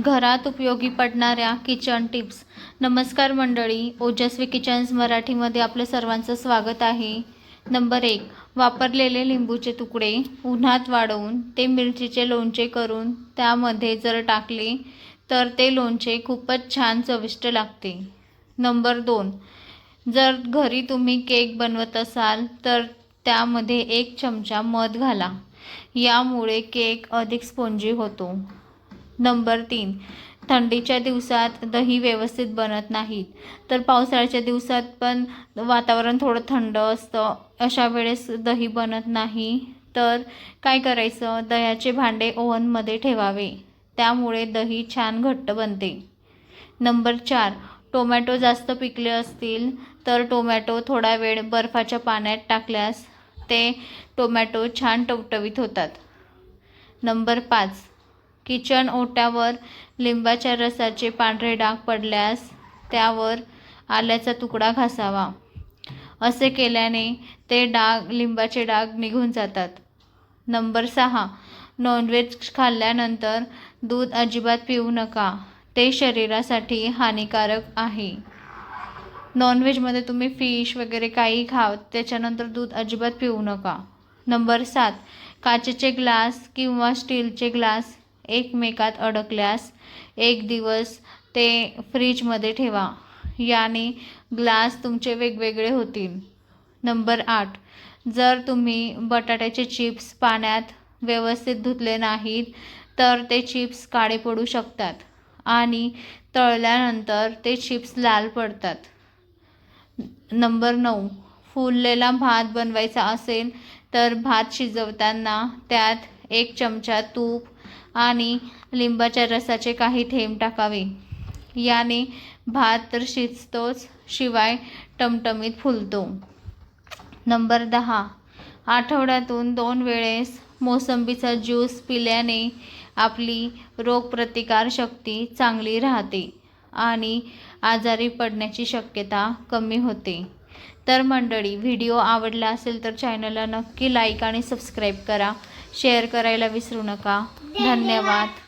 घरात उपयोगी पडणाऱ्या किचन टिप्स. नमस्कार मंडळी ओजस्वी किचन्स मराठीमध्ये आपलं सर्वांचं स्वागत आहे. नंबर एक वापरलेले लिंबूचे तुकडे उन्हात वाढवून ते मिरचीचे लोणचे करून त्यामध्ये जर टाकले तर ते लोणचे खूपच छान चविष्ट लागते. नंबर दोन जर घरी तुम्ही केक बनवत असाल तर त्यामध्ये एक चमचा मध घाला. यामुळे केक अधिक स्पोंजी होतो. नंबर तीन. थंडीच्या दिवसात दही व्यवस्थित बनत नाहीत. तर पावसाळ्याच्या दिवसात पण वातावरण थोडं थंड असतं. अशा वेळेस दही बनत नाही. तर काय करायचं? दह्याचे भांडे ओव्हनमध्ये ठेवावे. त्यामुळे दही छान घट्ट बनते. नंबर चार. टोमॅटो जास्त पिकले असतील तर टोमॅटो थोडा वेळ बर्फाच्या पाण्यात टाकल्यास ते टोमॅटो छान टवटवीत होतात. नंबर पाच. किचन ओट्यावर लिंबाच्या रसाचे पांढरे डाग पडल्यास त्यावर आल्याचा तुकडा घासावा. असे केल्याने ते डाग लिंबाचे डाग निघून जातात. नंबर सहा. नॉनव्हेज खाल्ल्यानंतर दूध अजिबात पिऊ नका. ते शरीरासाठी हानिकारक आहे. नॉनव्हेजमध्ये तुम्ही फिश वगैरे काही खाव त्याच्यानंतर दूध अजिबात पिऊ नका. नंबर सात. काचेचे ग्लास किंवा स्टीलचे ग्लास एकमेकात अडकल्यास एक दिवस ते फ्रीजमध्ये ठेवा. याने ग्लास तुमचे वेगवेगळे होतील. नंबर आठ. जर तुम्ही बटाट्याचे चिप्स पाण्यात व्यवस्थित धुतले नाहीत तर ते चिप्स काळे पडू शकतात आणि तळल्यानंतर ते चिप्स लाल पडतात. नंबर नऊ. फुललेला भात बनवायचा असेल तर भात शिजवताना त्यात एक चमचा तूप आणि लिंबाच्या रसाचे काही थेंब टाकावे. याने भात तर शिजतोच शिवाय टमटमीत फुलतो. नंबर दहा. आठवड्यातून दोन वेळेस मोसंबीचा ज्यूस पिल्याने आपली रोगप्रतिकारशक्ती चांगली राहते आणि आजारी पडण्याची शक्यता कमी होते. तर मंडळी व्हिडिओ आवडला असेल तर चॅनलला नक्की लाईक आणि सबस्क्राईब करा. शेअर करायला विसरू नका. धन्यवाद.